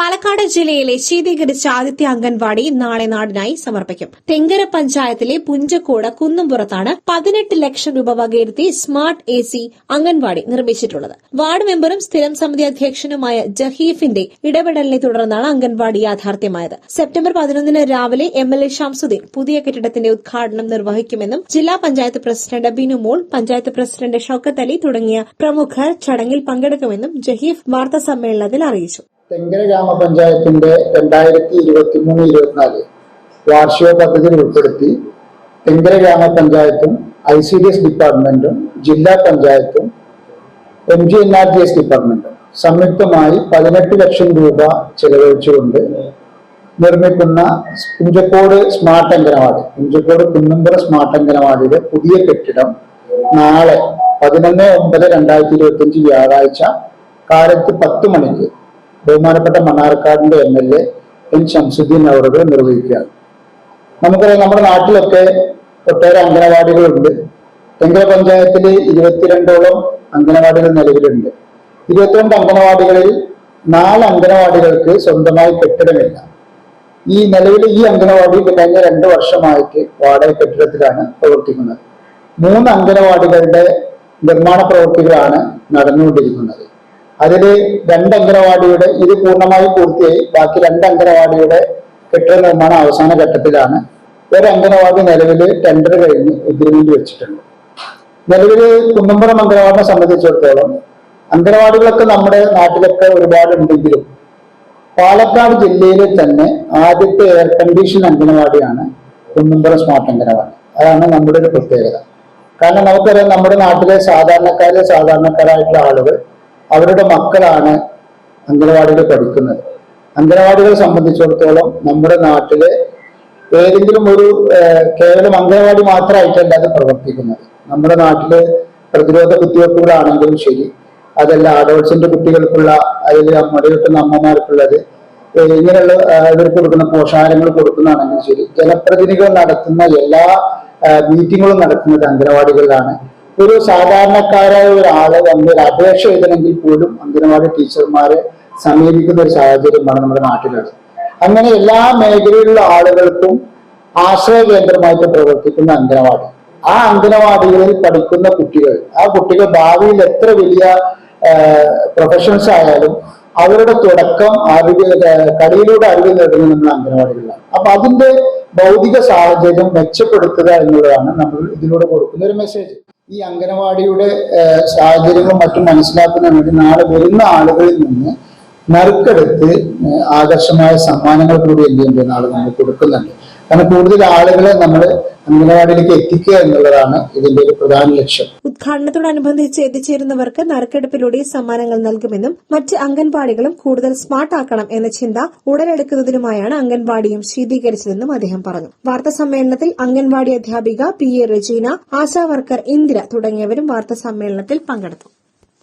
പാലക്കാട് ജില്ലയിലെ ശീതീകരിച്ച ആദിത്യ അംഗൻവാടി നാളെ നാടിനായി സമർപ്പിക്കും. തെങ്കര പഞ്ചായത്തിലെ പുഞ്ചക്കോട് കുന്നുംപുറത്താണ് പതിനെട്ട് ലക്ഷം രൂപ വകയിരുത്തി സ്മാർട്ട് എ സി അംഗൻവാടി നിർമ്മിച്ചിട്ടുള്ളത്. വാർഡ് മെമ്പറും സ്ഥിരം സമിതി അധ്യക്ഷനുമായ ജഹീഫിന്റെ ഇടപെടലിനെ തുടർന്നാണ് അംഗൻവാടി യാഥാർത്ഥ്യമായത്. സെപ്റ്റംബർ പതിനൊന്നിന് രാവിലെ എം എൽ എ ഷംസുദ്ദീൻ പുതിയ കെട്ടിടത്തിന്റെ ഉദ്ഘാടനം നിർവഹിക്കുമെന്നും ജില്ലാ പഞ്ചായത്ത് പ്രസിഡന്റ് ബിനുമോൾ പഞ്ചായത്ത് പ്രസിഡന്റ് ഷൌക്കത്ത് അലി തുടങ്ങിയ പ്രമുഖർ ചടങ്ങിൽ പങ്കെടുക്കുമെന്നും ജഹീഫ് വാർത്താ സമ്മേളനത്തിൽ അറിയിച്ചു. തെങ്കര ഗ്രാമപഞ്ചായത്തിന്റെ രണ്ടായിരത്തി ഇരുപത്തി മൂന്ന് ഇരുപത്തിനാല് വാർഷിക പദ്ധതിയിൽ ഉൾപ്പെടുത്തി തെങ്കര ഗ്രാമപഞ്ചായത്തും ഐ സി ഡി എസ് ഡിപ്പാർട്ട്മെന്റും ജില്ലാ പഞ്ചായത്തും M G N R G S ഡിപ്പാർട്ട്മെന്റും സംയുക്തമായി പതിനെട്ട് ലക്ഷം രൂപ ചെലവഴിച്ചുകൊണ്ട് നിർമ്മിക്കുന്ന കുഞ്ചക്കോട് സ്മാർട്ട് അംഗനവാടി കുഞ്ചക്കോട് കുന്നുംപുറ സ്മാർട്ട് അംഗനവാടിയുടെ പുതിയ കെട്ടിടം നാളെ പതിനൊന്ന് ഒമ്പത് രണ്ടായിരത്തി ഇരുപത്തി അഞ്ച് വ്യാഴാഴ്ച കാലത്ത് പത്ത് മണിക്ക് ബഹുമാനപ്പെട്ട മണ്ണാർക്കാടിന്റെ M L A N Shamsuddeen അവരോട് നിർവഹിക്കുകയാണ് നമുക്കറിയാം നമ്മുടെ നാട്ടിലൊക്കെ ഒട്ടേറെ അംഗനവാടികളുണ്ട്. തെങ്കര പഞ്ചായത്തിൽ ഇരുപത്തിരണ്ടോളം അംഗനവാടികൾ നിലവിലുണ്ട്. ഇരുപത്തിരണ്ട് അംഗനവാടികളിൽ നാല് അംഗനവാടികൾക്ക് സ്വന്തമായി കെട്ടിടമില്ല. ഈ നിലവിൽ ഈ അംഗനവാടി കഴിഞ്ഞ രണ്ട് വർഷമായിട്ട് വാടക കെട്ടിടത്തിലാണ് പ്രവർത്തിക്കുന്നത്. മൂന്ന് അംഗനവാടികളുടെ നിർമ്മാണ പ്രവൃത്തികളാണ് നടന്നുകൊണ്ടിരിക്കുന്നത്. അതിൽ രണ്ട് അംഗനവാടിയുടെ ഇത് പൂർണമായി പൂർത്തിയായി. ബാക്കി രണ്ട് അംഗനവാടിയുടെ കെട്ടിട നിർമ്മാണം അവസാന ഘട്ടത്തിലാണ്. ഒരു അംഗനവാടി നിലവിൽ ടെൻഡർ കഴിഞ്ഞ് എഗ്രിമെന്റ് വെച്ചിട്ടുണ്ട്. നിലവിൽ കുന്നമ്പുറം അംഗനവാടിനെ സംബന്ധിച്ചിടത്തോളം അംഗനവാടികളൊക്കെ നമ്മുടെ നാട്ടിലൊക്കെ ഒരുപാട് ഉണ്ടെങ്കിലും പാലക്കാട് ജില്ലയിലെ തന്നെ ആദ്യത്തെ എയർ കണ്ടീഷൻ അംഗനവാടിയാണ് കുന്നമ്പുറം സ്മാർട്ട് അംഗനവാടി. അതാണ് നമ്മുടെ ഒരു പ്രത്യേകത. കാരണം നമുക്കറിയാം നമ്മുടെ നാട്ടിലെ സാധാരണക്കാരെ സാധാരണക്കാരായിട്ടുള്ള ആളുകൾ അവരുടെ മക്കളാണ് അംഗനവാടിയിൽ പഠിക്കുന്നത്. അംഗനവാടികളെ സംബന്ധിച്ചിടത്തോളം നമ്മുടെ നാട്ടിലെ ഏതെങ്കിലും ഒരു കേവലം അംഗനവാടി മാത്രമായിട്ടല്ല അത് പ്രവർത്തിക്കുന്നത്. നമ്മുടെ നാട്ടിൽ പ്രതിരോധ കുത്തിവയ്പ്പുകളാണെങ്കിലും ശരി അതല്ല അഡോൾസിന്റെ കുട്ടികൾക്കുള്ള അതിൽ മുലയൂട്ടുന്ന അമ്മമാർക്കുള്ളത് ഇങ്ങനെയുള്ള ഇവർക്ക് കൊടുക്കുന്ന പോഷാഹാരങ്ങൾ കൊടുക്കുന്നതാണെങ്കിലും ശരി ജനപ്രതിനിധികൾ നടത്തുന്ന എല്ലാ മീറ്റിങ്ങുകളും നടക്കുന്നത് അംഗനവാടികളിലാണ്. ഒരു സാധാരണക്കാരായ ഒരാൾ വന്ന് ഒരു അപേക്ഷ എഴുതണമെങ്കിൽ പോലും അംഗനവാടി ടീച്ചർമാരെ സമീപിക്കുന്ന ഒരു സാഹചര്യമാണ് നമ്മുടെ നാട്ടിലുള്ളത്. അങ്ങനെ എല്ലാ മേഖലയിലുള്ള ആളുകൾക്കും ആശ്രയ കേന്ദ്രമായിട്ട് പ്രവർത്തിക്കുന്ന അംഗനവാടി. ആ അംഗനവാടികളിൽ പഠിക്കുന്ന കുട്ടികൾ ആ കുട്ടികൾ ഭാവിയിൽ എത്ര വലിയ പ്രൊഫഷണൽസ് ആയാലും അവരുടെ തുടക്കം അറിവ് കളിയിലൂടെ അറിവ് നേടുന്നത് നമ്മൾ അംഗനവാടികളിലാണ്. അപ്പൊ അതിന്റെ ഭൗതിക സാഹചര്യം മെച്ചപ്പെടുത്തുക എന്നുള്ളതാണ് നമ്മൾ ഇതിലൂടെ കൊടുക്കുന്ന ഒരു മെസ്സേജ് ഈ അംഗനവാടിയുടെ സാഹചര്യങ്ങളും മറ്റും മനസ്സിലാക്കുന്നതിന് വേണ്ടി നാളെ വരുന്ന ആളുകളിൽ നിന്ന് നറുക്കെടുത്ത് ആകർഷമായ സമ്മാനങ്ങൾ കൂടി എന്ത് ചെയ്യുന്നുണ്ട് നാളെ നമ്മൾ കൊടുക്കുന്നുണ്ട്. കാരണം കൂടുതൽ ആളുകളെ നമ്മൾ അംഗനവാടിയിലേക്ക് എത്തിക്കുക എന്നുള്ളതാണ് ഇതിന്റെ ഒരു പ്രധാന ലക്ഷ്യം. ഉദ്ഘാടനത്തോടനുബന്ധിച്ച് എത്തിച്ചേരുന്നവർക്ക് നറുക്കെടുപ്പിലൂടെ സമ്മാനങ്ങൾ നൽകുമെന്നും മറ്റ് അംഗൻവാടികളും കൂടുതൽ സ്മാർട്ട് ആക്കണം എന്ന ചിന്ത ഉടലെടുക്കുന്നതിനുമായാണ് അംഗൻവാടിയും ശീതീകരിച്ചതെന്നും അദ്ദേഹം പറഞ്ഞു. വാർത്താ സമ്മേളനത്തിൽ അംഗൻവാടി അധ്യാപിക P A Rajeena Asha worker Indira തുടങ്ങിയവരും വാർത്താ സമ്മേളനത്തിൽ പങ്കെടുത്തു.